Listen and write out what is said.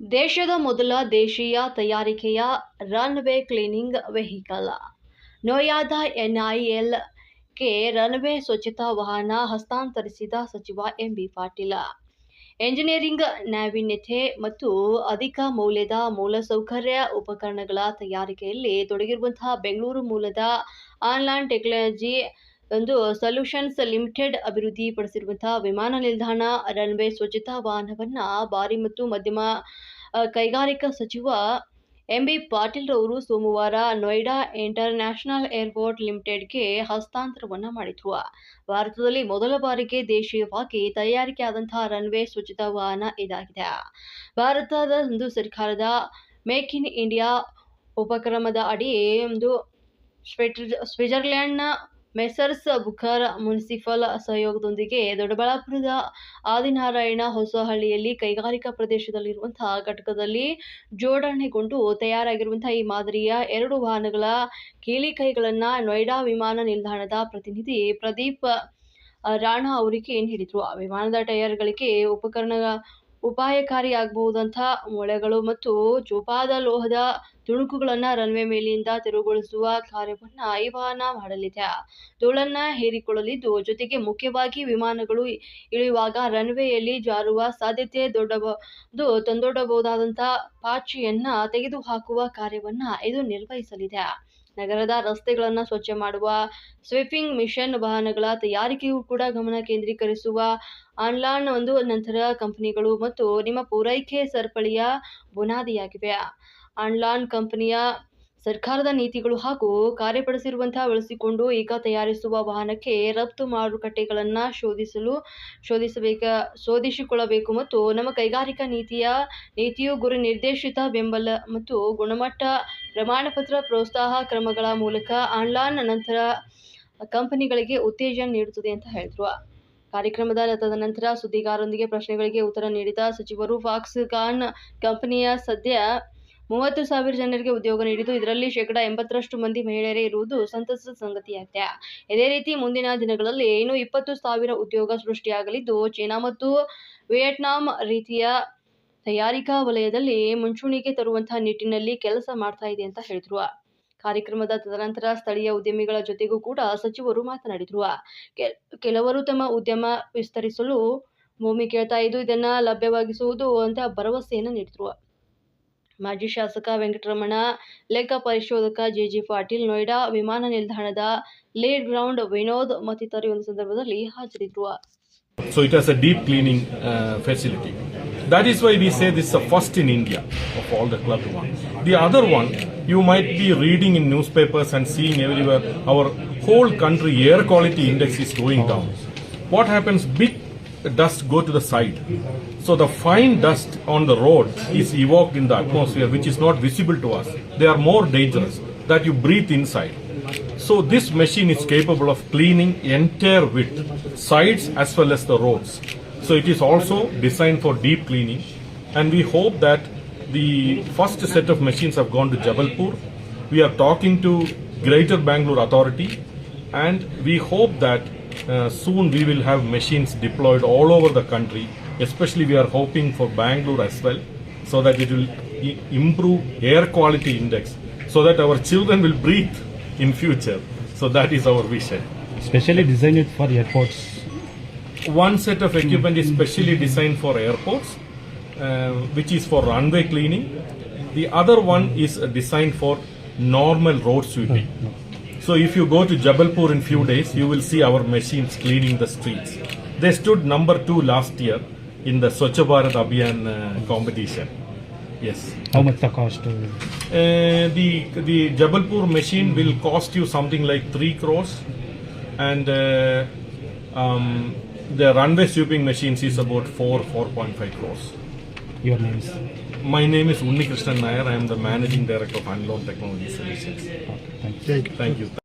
ದೇಶದ ಮೊದಲ ದೇಶೀಯ ತಯಾರಿಕೆಯ ರನ್ವೇ ಕ್ಲೀನಿಂಗ್ ವೆಹಿಕಲ್ ನೋಯಾದ ಎನ್ಐಎಲ್ಗೆ ರನ್ವೇ ಸ್ವಚ್ಛತಾ ವಾಹನ ಹಸ್ತಾಂತರಿಸಿದ ಸಚಿವ ಎಂಬಿ ಪಾಟೀಲ. ಎಂಜಿನಿಯರಿಂಗ್ ನಾವೀನ್ಯತೆ ಮತ್ತು ಅಧಿಕ ಮೌಲ್ಯದ ಮೂಲಸೌಕರ್ಯ ಉಪಕರಣಗಳ ತಯಾರಿಕೆಯಲ್ಲಿ ತೊಡಗಿರುವಂತಹ ಬೆಂಗಳೂರು ಮೂಲದ ಆನ್ಲೈನ್ ಟೆಕ್ನಾಲಜಿ ಒಂದು ಸೊಲ್ಯೂಷನ್ಸ್ ಲಿಮಿಟೆಡ್ ಅಭಿವೃದ್ಧಿಪಡಿಸಿರುವಂತಹ ವಿಮಾನ ನಿಲ್ದಾಣ, ರನ್ವೇ ಸ್ವಚ್ಛತಾ ವಾಹನವನ್ನು ಭಾರಿ ಮತ್ತು ಮಧ್ಯಮ ಕೈಗಾರಿಕಾ ಸಚಿವ ಎಂಬಿ ಪಾಟೀಲ್ ರವರು ಸೋಮವಾರ ನೋಯ್ಡಾ ಇಂಟರ್ನ್ಯಾಷನಲ್ ಏರ್ಪೋರ್ಟ್ ಲಿಮಿಟೆಡ್ಗೆ ಹಸ್ತಾಂತರವನ್ನ ಮಾಡಿದ್ರು. ಭಾರತದಲ್ಲಿ ಮೊದಲ ಬಾರಿಗೆ ದೇಶೀಯವಾಗಿ ತಯಾರಿಕೆಯಾದಂತಹ ರನ್ವೇ ಸ್ವಚ್ಛತಾ ವಾಹನ ಇದಾಗಿದೆ. ಭಾರತದ ಒಂದು ಸರ್ಕಾರದ ಮೇಕ್ ಇನ್ ಇಂಡಿಯಾ ಉಪಕ್ರಮದ ಅಡಿ ಒಂದು ಸ್ವಿಟ್ಜ- ಸ್ವಿಟ್ಜರ್ಲೆಂಡ್ನ ಮೆಸರ್ಸ್ ಬುಖರ್ ಮುನ್ಸಿಪಲ್ ಸಹಯೋಗದೊಂದಿಗೆ ದೊಡ್ಡಬಳ್ಳಾಪುರದ ಆದಿನಾರಾಯಣ ಹೊಸಹಳ್ಳಿಯಲ್ಲಿ ಕೈಗಾರಿಕಾ ಪ್ರದೇಶದಲ್ಲಿರುವಂತಹ ಘಟಕದಲ್ಲಿ ಜೋಡಣೆಗೊಂಡು ತಯಾರಾಗಿರುವಂತಹ ಈ ಮಾದರಿಯ ಎರಡು ವಾಹನಗಳ ಕೀಲಿಕೈಗಳನ್ನ ನೋಯ್ಡಾ ವಿಮಾನ ನಿಲ್ದಾಣದ ಪ್ರತಿನಿಧಿ ಪ್ರದೀಪ್ ರಾಣಾ ಅವರಿಗೆ ಏನು ಹೇಳಿದರು? ಆ ವಿಮಾನದ ಟಯರ್ಗಳಿಗೆ ಉಪಕರಣ ಉಪಾಯಕಾರಿಯಾಗಬಹುದಂಥ ಮೊಳೆಗಳು ಮತ್ತು ಚೂಪಾದ ಲೋಹದ ತುಣುಕುಗಳನ್ನ ರನ್ವೇ ಮೇಲಿಂದ ತೆರವುಗೊಳಿಸುವ ಕಾರ್ಯವನ್ನ ವಾಹನ ಮಾಡಲಿದೆ. ಧೂಳನ್ನ ಹೇರಿಕೊಳ್ಳಲಿದ್ದು, ಜೊತೆಗೆ ಮುಖ್ಯವಾಗಿ ವಿಮಾನಗಳು ಇಳಿಯುವಾಗ ರನ್ವೇಯಲ್ಲಿ ಜಾರುವ ಸಾಧ್ಯತೆ ದೊಡ್ಡಬಹುದು ತಂದೊಡ್ಡಬಹುದಾದಂಥ ಪಾಚಿಯನ್ನ ತೆಗೆದುಹಾಕುವ ಕಾರ್ಯವನ್ನ ಇದು ನಿರ್ವಹಿಸಲಿದೆ. ನಗರದ ರಸ್ತೆಗಳನ್ನು ಸ್ವಚ್ಛ ಮಾಡುವ ಸ್ವೀಪಿಂಗ್ ಮಿಷನ್ ವಾಹನಗಳ ತಯಾರಿಕೆಯೂ ಕೂಡ ಗಮನ ಕೇಂದ್ರೀಕರಿಸುವ ಆನ್ಲಾನ್ ಒಂದು ನಂತರ ಕಂಪನಿಗಳು ಮತ್ತು ನಿಮ್ಮ ಪೂರೈಕೆ ಸರಪಳಿಯ ಬುನಾದಿಯಾಗಿವೆ. ಆನ್ಲಾನ್ ಕಂಪನಿಯ ಸರ್ಕಾರದ ನೀತಿಗಳು ಹಾಗೂ ಕಾರ್ಯಪಡಿಸಿರುವಂತಹ ಬಳಸಿಕೊಂಡು ಈಗ ತಯಾರಿಸುವ ವಾಹನಕ್ಕೆ ರಫ್ತು ಮಾರುಕಟ್ಟೆಗಳನ್ನು ಶೋಧಿಸಲು, ಶೋಧಿಸಬೇಕ, ಶೋಧಿಸಿಕೊಳ್ಳಬೇಕು ಮತ್ತು ನಮ್ಮ ಕೈಗಾರಿಕಾ ನೀತಿಯ ನೀತಿಯು ಗುರಿ ನಿರ್ದೇಶಿತ ಬೆಂಬಲ ಮತ್ತು ಗುಣಮಟ್ಟ ಪ್ರಮಾಣಪತ್ರ ಪ್ರೋತ್ಸಾಹ ಕ್ರಮಗಳ ಮೂಲಕ ಆನ್ಲೈನ್ ನಂತರ ಕಂಪನಿಗಳಿಗೆ ಉತ್ತೇಜನ ನೀಡುತ್ತದೆ ಅಂತ ಹೇಳಿದ್ರು. ಕಾರ್ಯಕ್ರಮದ ತದನಂತರ ಸುದ್ದಿಗಾರರೊಂದಿಗೆ ಪ್ರಶ್ನೆಗಳಿಗೆ ಉತ್ತರ ನೀಡಿದ ಸಚಿವರು ಫಾಕ್ಸ್ಕಾನ್ ಕಂಪನಿಯ ಸದ್ಯ ಮೂವತ್ತು ಸಾವಿರ ಜನರಿಗೆ ಉದ್ಯೋಗ ನೀಡಿದ್ದು. ಇದರಲ್ಲಿ ಶೇಕಡಾ ಎಂಬತ್ತರಷ್ಟು ಮಂದಿ ಮಹಿಳೆಯರೇ ಇರುವುದು ಸಂತಸದ ಸಂಗತಿಯಾಗಿದೆ. ಇದೇ ರೀತಿ ಮುಂದಿನ ದಿನಗಳಲ್ಲಿ ಇನ್ನು ಇಪ್ಪತ್ತು ಸಾವಿರ ಉದ್ಯೋಗ ಸೃಷ್ಟಿಯಾಗಲಿದ್ದು, ಚೀನಾ ಮತ್ತು ವಿಯೆಟ್ನಾಂ ರೀತಿಯ ತಯಾರಿಕಾ ವಲಯದಲ್ಲಿ ಮುಂಚೂಣಿಗೆ ತರುವಂತಹ ನಿಟ್ಟಿನಲ್ಲಿ ಕೆಲಸ ಮಾಡ್ತಾ ಇದೆ ಅಂತ ಹೇಳಿದ್ರು. ಕಾರ್ಯಕ್ರಮದ ತದನಂತರ ಸ್ಥಳೀಯ ಉದ್ಯಮಿಗಳ ಜೊತೆಗೂ ಕೂಡ ಸಚಿವರು ಮಾತನಾಡಿದ್ರು. ಕೆಲವರು ತಮ್ಮ ಉದ್ಯಮ ವಿಸ್ತರಿಸಲು ಭೂಮಿ ಕೇಳ್ತಾ ಇದ್ದು, ಇದನ್ನ ಲಭ್ಯವಾಗಿಸುವುದು ಅಂತ ಭರವಸೆಯನ್ನು ನೀಡಿದ್ರು. ಮಾಜಿ ಶಾಸಕ ವೆಂಕಟರಮಣ ಲೆಕ್ಕ ಪರಿಶೋಧಕ ಜೆಜಿ ಪಾಟೀಲ್ ನೋಯ್ಡಾ ವಿಮಾನ ನಿಲ್ದಾಣದ ಲೀಡ್ ಗ್ರೌಂಡ್ ವಿನೋದ್ ಮತ್ತಿತರರು ಈ ಒಂದು ಸಂದರ್ಭದಲ್ಲಿ ಹಾಜರಿದ್ರು So it has a deep cleaning uh, facility. That is why we say this is the first in India of all the club ones. The other one, you might be reading in newspapers and seeing everywhere our whole country air quality index is going down. What happens? Big dust go to the side. So the fine dust on the road is evoked in the atmosphere, which is not visible to us. They are more dangerous that you breathe inside. So this machine is capable of cleaning entire width, sides as well as the roads. So it is also designed for deep cleaning and we hope that the first set of machines have gone to Jabalpur. We are talking to Greater Bangalore Authority and we hope that uh, soon we will have machines deployed all over the country. Especially we are hoping for Bangalore as well so that it will improve air quality index so that our children will breathe in future. So that is our vision. specially designed for airports. One set of equipment is specially designed for airports, uh, which is for runway cleaning. The other one is designed for normal road sweeping. So if you go to Jabalpur in few days, you will see our machines cleaning the streets. They stood number two last year in the Swachh Bharat Abhiyan uh, competition. Yes. How much the cost? uh, the the Jabalpur machine will cost you something like three crores, and uh, um, the runway sweeping machines is about four four point five crores. Your names. My name is Unni Krishnan Nair. I am the managing director of Unload Technology Solutions. Okay, thank you. Thank you.